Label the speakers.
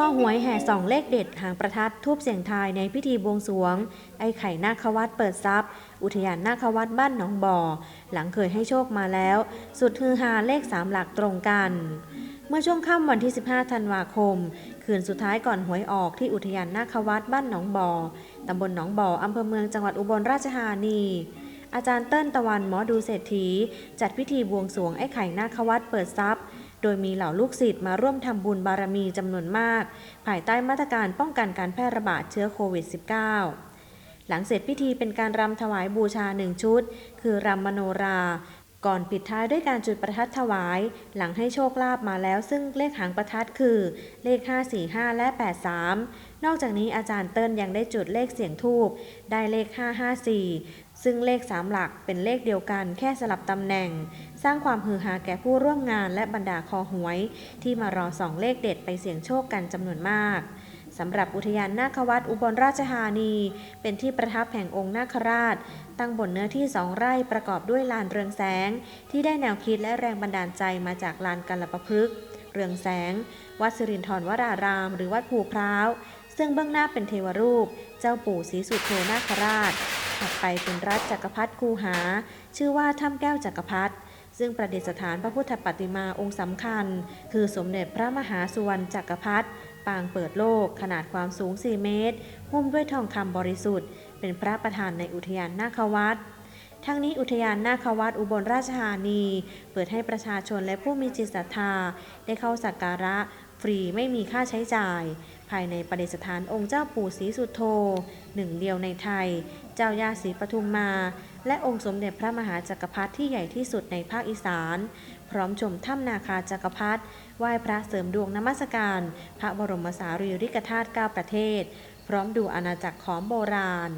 Speaker 1: อหวยแห่สองเลขเด็ดหางประทัดทูบเสียงทายในพิธีบวงสรวง ไอ้ไข่นาควัดเปิดทรัพย์ อุทยานนาควัดบ้านหนองบ่อ หลังเคยให้โชคมาแล้ว สุดฮือฮาเลขสามหลักตรงกัน เมื่อช่วงค่ำวันที่ 15 ธันวาคม คืนสุดท้ายก่อนหวยออกที่อุทยานนาควัดบ้านหนองบ่อตำบลหนองบ่ออำเภอเมืองจังหวัดอุบลราชธานีอาจารย์เติ้ลตะวันหมอดูเศรษฐี จัดพิธีบวงสรวงไอ้ไข่นาควัดเปิดทรัพย์ โดยมีเหล่าลูกศิษย์มาร่วมทำบุญบารมีจำนวนมาก ภายใต้มาตรการป้องกันการแพร่ระบาดเชื้อโควิด -19 หลังเสร็จพิธีเป็นการรำถวายบูชาหนึ่งชุด คือรำมโนรา ก่อนปิดท้ายด้วยการจุดประทัดถวาย หลังให้โชคลาภมาแล้วซึ่งเลขหางประทัดคือ เลข 545 และ 83 นอกจากนี้อาจารย์เติ้ลยังได้จุดเลขเสียงทูบได้เลข 554 ซึ่งเลข3หลักเป็นเลขเดียวกันแค่สลับตำแหน่ง สร้างความฮือฮาแก่ผู้ร่วมงานและบรรดาคอหวย ที่มารอสองเลขเด็ดไปเสี่ยงโชคกันจำนวนมากสำหรับอุทยานนาควัดอุบลราชธานี เป็นที่ประทับแห่งองค์นาคราช ตั้งบนเนื้อที่สองไร่ประกอบด้วยลานเรืองแสง ที่ได้แนวคิดและแรงบันดาลใจมาจากลานกัลปะพฤกษ์เรืองแสง วัดสิรินทรวราราม หรือวัดภูพร้าว ซึ่งเบื้องหน้าเป็นเทวรูป เจ้าปู่ศรีสุโธนาคราช ถัดไปเป็นรัฐจักรพรรดิคูหา ชื่อว่าถ้ำแก้วจักรพรรดิซึ่งประดิษฐานพระพุทธปฏิมาองค์สำคัญ คือสมเด็จพระมหาสุวรรณจักรพรรดิปางเปิดโลกขนาดความสูง 4 เมตร หุ้มด้วยทองคำบริสุทธิ์ เป็นพระประธานในอุทยานนาควัดทั้งนี้อุทยานนาควัดอุบลราชธานี เปิดให้ประชาชนและผู้มีจิตศรัทธา ได้เข้าสักการะ ฟรีไม่มีค่าใช้จ่าย ภายในประดิษฐานองค์เจ้าปู่ศรีสุโธหนึ่งเดียวในไทย เจ้าย่าศรีปทุมมา และองค์สมเด็จพระมหาจักรพรรดิที่ใหญ่ที่สุดในภาคอีสาน พร้อมชมถ้ำนาคาจักรพรรดิไหว้พระเสริมดวงนมัสการ พระบรมสารีริกธาตุเก้าประเทศ พร้อมดูอาณาจักรของโบราณ